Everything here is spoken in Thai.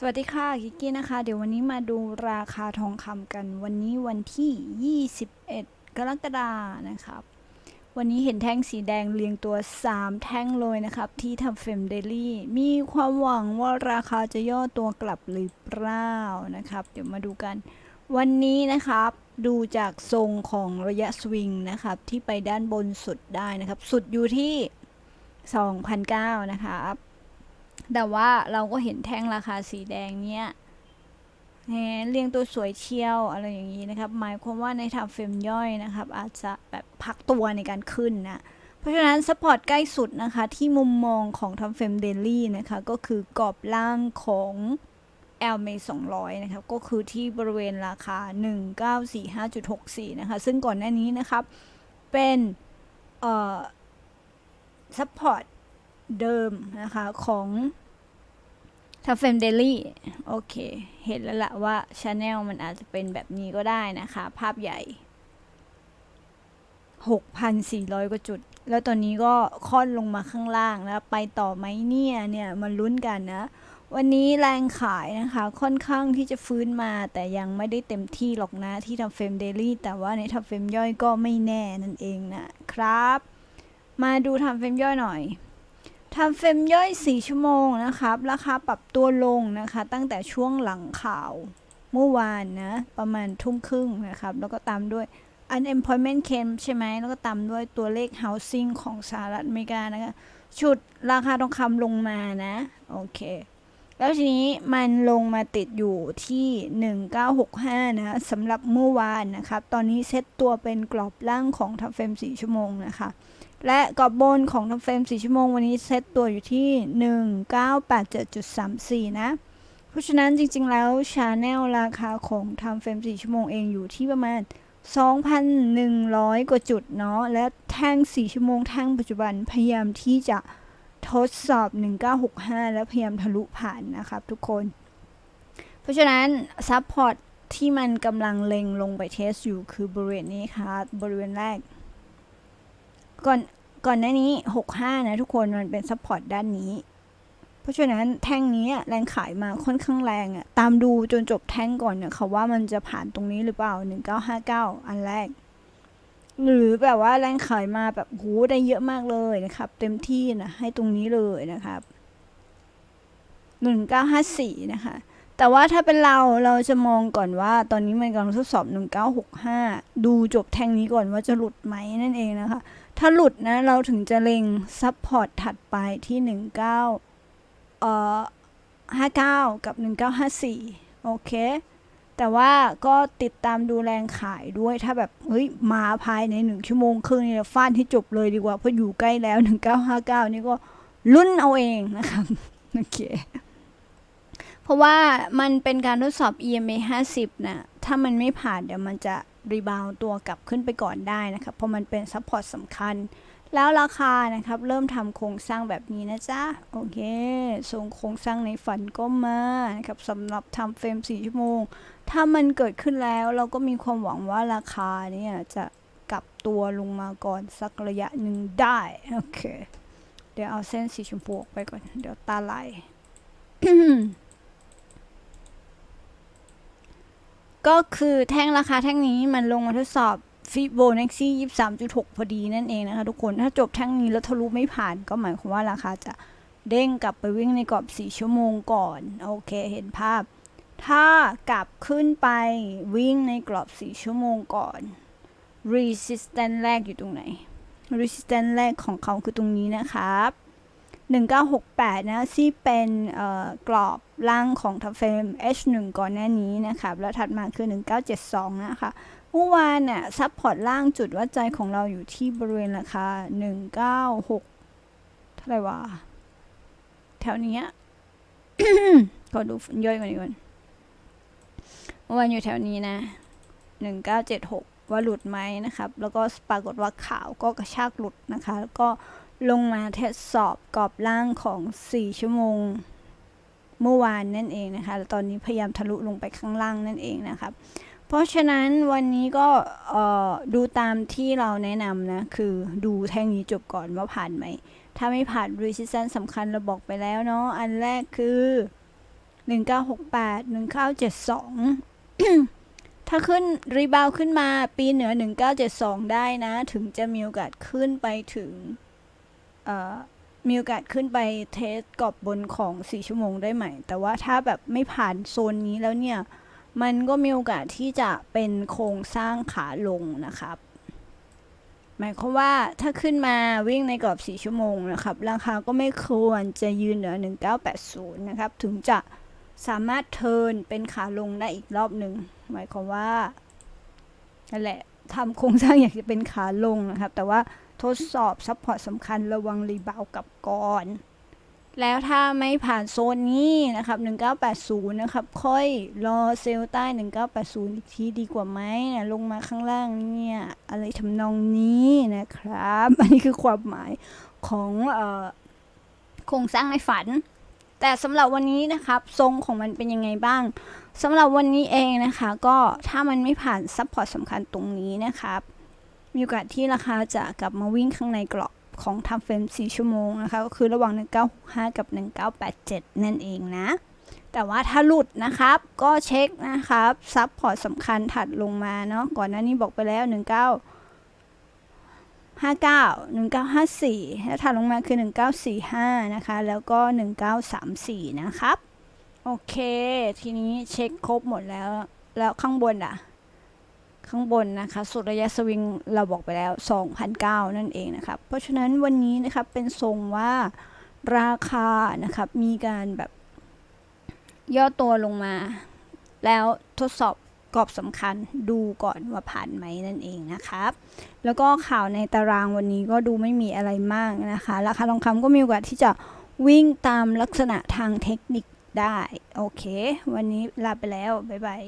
สวัสดีค่ะกิกกี้นะคะ เดี๋ยววันนี้มาดูราคาทองคำกัน วันนี้วันที่ 21 กรกฎานะครับ วันนี้เห็นแท่งสีแดงเรียงตัว 3 แท่งเลยนะครับ ที่ทำเฟรมเดลี่มีความหวังว่าราคาจะย่อตัวกลับหรือเปล่านะครับ เดี๋ยวมาดูกัน วันนี้นะครับ ดูจากทรงของระยะสวิงนะครับ ที่ไปด้านบนสุดได้นะครับ สุดอยู่ที่ 2,009นะครับ แต่ว่าเราก็เห็นแท่งราคาสีแดงเนี้ยเรียงตัวสวยเชียวอะไรอย่างนี้นะครับ หมายความว่าในทำเฟรมย่อยนะครับ อาจจะแบบพักตัวในการขึ้นนะเพราะฉะนั้นสปอร์ตใกล้สุดนะคะ ที่มุมมองของทำเฟรมเดลี่นะคะ ก็คือกรอบล่างของ l m 200 นะครับ ก็คือที่บริเวณราคา 1945.64 นะคะ ซึ่งก่อนหน้านี้นะครับ เป็น เอ่อซัพพอร์ต เดิมนะคะของทัฟเฟมเดลี่โอเค เห็นแล้วละว่าชาแนลมันอาจจะเป็นแบบนี้ก็ได้นะคะ ภาพใหญ่ 6,400 กว่าจุด แล้วตอนนี้ก็ค่อนลงมาข้างล่างแล้วไปต่อไหมเนี่ยเนี่ยมาลุ้นกันนะ วันนี้แรงขายนะคะค่อนข้างที่จะฟื้นมาแต่ยังไม่ได้เต็มที่หรอกนะที่ทำเฟรมเดลี่แต่ว่าในทำเฟรมย่อยก็ไม่แน่นั่นเองนะครับ มาดูทำเฟรมย่อยหน่อย ทำเฟรมย่อย 4 ชั่วโมงนะครับ ราคาปรับตัวลงนะคะ ตั้งแต่ช่วงหลังข่าวเมื่อวานนะ ประมาณทุ่มครึ่งนะครับ แล้วก็ตามด้วย unemployment claim ใช่ไหม แล้วก็ตามด้วยตัวเลข housing ของสหรัฐอเมริกานะคะชุดราคาทองคำลงมานะ โอเค แล้วทีนี้มันลงมาติดอยู่ที่ 1965 นะสำหรับเมื่อวานนะครับ ตอนนี้เซตตัวเป็นกรอบล่างของทัฟเฟรม4ชั่วโมงนะคะ และกรอบบนของทัฟเฟรม 4 ชั่วโมงวันนี้เซตตัวอยู่ที่ 1987.34 นะ เพราะฉะนั้นจริงๆแล้วชาแนลราคาของทำเฟรม 4 ชั่วโมงเองอยู่ที่ประมาณ 2,100 กว่าจุดเนาะ และแท่ง 4 ชั่วโมงแท่งปัจจุบันพยายามที่จะทดสอบ 1965 และพยายามทะลุผ่านนะครับทุกคน เพราะฉะนั้นซับพอร์ตที่มันกำลังเล็งลงไปเทสอยู่คือบริเวณนี้ค่ะบริเวณแรก ก่อนก่อนหน้านี้ 65 นะทุกคนมันเป็นซัพพอร์ตด้านนี้ เพราะฉะนั้นแท่งนี้แรงขายมาค่อนข้างแรงอะตามดูจนจบแท่งก่อนเนี่ยเขาว่ามันจะผ่านตรงนี้หรือเปล่า 1959 อันแรก หรือแบบว่าแรงขายมาแบบโหได้เยอะมากเลยนะครับ เต็มที่นะให้ตรงนี้เลยนะครับ1954 นะคะ แต่ว่าถ้าเป็นเราเราจะมองก่อนว่า ตอนนี้มันกำลังทดสอบ 1965 ดูจบแท่งนี้ก่อนว่าจะหลุดไหมนั่นเองนะคะ ถ้าหลุดนะ เราถึงจะเล็งซับพอร์ตถัดไปที่19เอ่อ59กับ1954โอเค แต่ว่าก็ติดตามดูแรงขายด้วยถ้าแบบ เฮ้ย มาภายในหนึ่งชั่วโมงครึ่งนี่ฟาดให้จบเลยดีกว่า เพราะอยู่ใกล้แล้ว1959นี่ก็ลุ้นเอาเองนะครับโอเคเพราะว่ามันเป็นการทดสอบ EMA 50 นะ ถ้ามันไม่ผ่านเดี๋ยวมันจะ รีบาวตัวกลับขึ้นไปก่อนได้นะครับ เพราะมันเป็นซัพพอร์ตสำคัญ แล้วราคานะครับ เริ่มทำโครงสร้างแบบนี้นะจ๊ะ โอเคส่งโครงสร้างในฝันก็มานะครับสำหรับทำเฟรม4ชั่วโมง ถ้ามันเกิดขึ้นแล้วเราก็มีความหวังว่าราคาเนี่ยจะกลับตัวลงมาก่อนสักระยะหนึ่งได้ โอเค เดี๋ยวเอาเส้นสีชมพูออกไปก่อน เดี๋ยวตาไหล ก็คือแท่งราคาแท่งนี้มันลงมาทดสอบฟิโบนัชชี23.6พอดีนั่นเองนะคะทุกคนถ้าจบแท่งนี้แล้วทะลุไม่ผ่านก็หมายความว่าราคาจะเด้งกลับไปวิ่งในกรอบ4ชั่วโมงก่อน โอเคเห็นภาพ ถ้ากลับขึ้นไปวิ่งในกรอบ4ชั่วโมงก่อน resistance แรกอยู่ตรงไหน resistance แรกของเขาคือตรงนี้นะครับ 1968 นะที่เป็นกรอบล่างของทัฟเฟม H1 ก่อนหน้านี้นะครับ แล้วถัดมาคือ 1972 นะคะเมื่อวานเนี่ยซับพอร์ตล่างจุดวัดใจของเราอยู่ที่บริเวณราคา 196 เท่าไหร่วะ แถวเนี้ยขอดูย่อยกว่านี้ก่อนเมื่อวานอยู่แถวนี้นะ 1976 ว่าหลุดไหมนะครับ แล้วก็ปรากฏว่าขาวก็กระชากหลุดนะคะ แล้วก็ ลงมาทดสอบกรอบล่างของ 4 ชั่วโมง เมื่อวานนั่นเองนะคะแล้วตอนนี้พยายามทะลุลงไปข้างล่างนั่นเองนะครับ เพราะฉะนั้นวันนี้ก็ดูตามที่เราแนะนำนะ คือดูแท่งนี้จบก่อนว่าผ่านไหม ถ้าไม่ผ่าน resistance สำคัญเราบอกไปแล้วเนาะ อันแรกคือ 1968 1972ถ้าขึ้นรีบาวขึ้นมาปีเหนือ 1972 ได้นะ ถึงจะมีโอกาสขึ้นไปถึง มีโอกาสขึ้นไปเทสกรอบบนของ 4 ชั่วโมงได้ใหม แต่ว่าถ้าแบบไม่ผ่านโซนนี้แล้วเนี่ย มันก็มีโอกาสที่จะเป็นโครงสร้างขาลงนะครับ หมายความว่าถ้าขึ้นมาวิ่งในกรอบ 4 ชั่วโมงนะครับ ราคาก็ไม่ควรจะยืนเหนือ 1980 นะครับ ถึงจะสามารถเทิร์นเป็นขาลงได้อีกรอบหนึ่ง หมายความว่านั่นแหละทำโครงสร้างอยากจะเป็นขาลงนะครับ แต่ว่า ทดสอบซัพพอร์ตสำคัญระวังรีบาวกับก่อน แล้วถ้าไม่ผ่านโซนนี้นะครับ 1980 นะครับ ค่อยรอเซลล์ใต้ 1980 อีกทีดีกว่าไหมนะลงมาข้างล่างเนี่ย อะไรทำนองนี้นะครับ อันนี้คือความหมายของโครงสร้างในฝัน แต่สำหรับวันนี้นะครับ ทรงของมันเป็นยังไงบ้างสำหรับวันนี้เองนะคะ ก็ถ้ามันไม่ผ่านซัพพอร์ตสำคัญตรงนี้นะครับ มีโอกาสที่ราคาจะกลับมาวิ่งข้างในกรอบของทำเฟรม 4 ชั่วโมงนะคะ ก็คือระหว่าง 1965 กับ 1987 นั่นเองนะ แต่ว่าถ้าหลุดนะครับ ก็เช็คนะครับซับพอร์ตสำคัญถัดลงมาเนาะ ก่อนหน้านี้บอกไปแล้ว 19 59 1954 แล้วถัดลงมาคือ 1945 นะคะ แล้วก็ 1934 นะครับ โอเค ทีนี้เช็คครบหมดแล้ว แล้วข้างบนอะ ข้างบนนะคะสุดระยะสวิงเราบอกไปแล้ว2,009นั่นเองนะครับเพราะฉะนั้นวันนี้นะครับเป็นทรงว่าราคานะครับมีการแบบย่อตัวลงมา แล้วทดสอบกรอบสำคัญดูก่อนว่าผ่านไหมนั่นเองนะครับ แล้วก็ข่าวในตารางวันนี้ก็ดูไม่มีอะไรมากนะคะ ราคาทองคำก็มีโอกาสที่จะวิ่งตามลักษณะทางเทคนิคได้ โอเค วันนี้ลาไปแล้ว บ๊ายบาย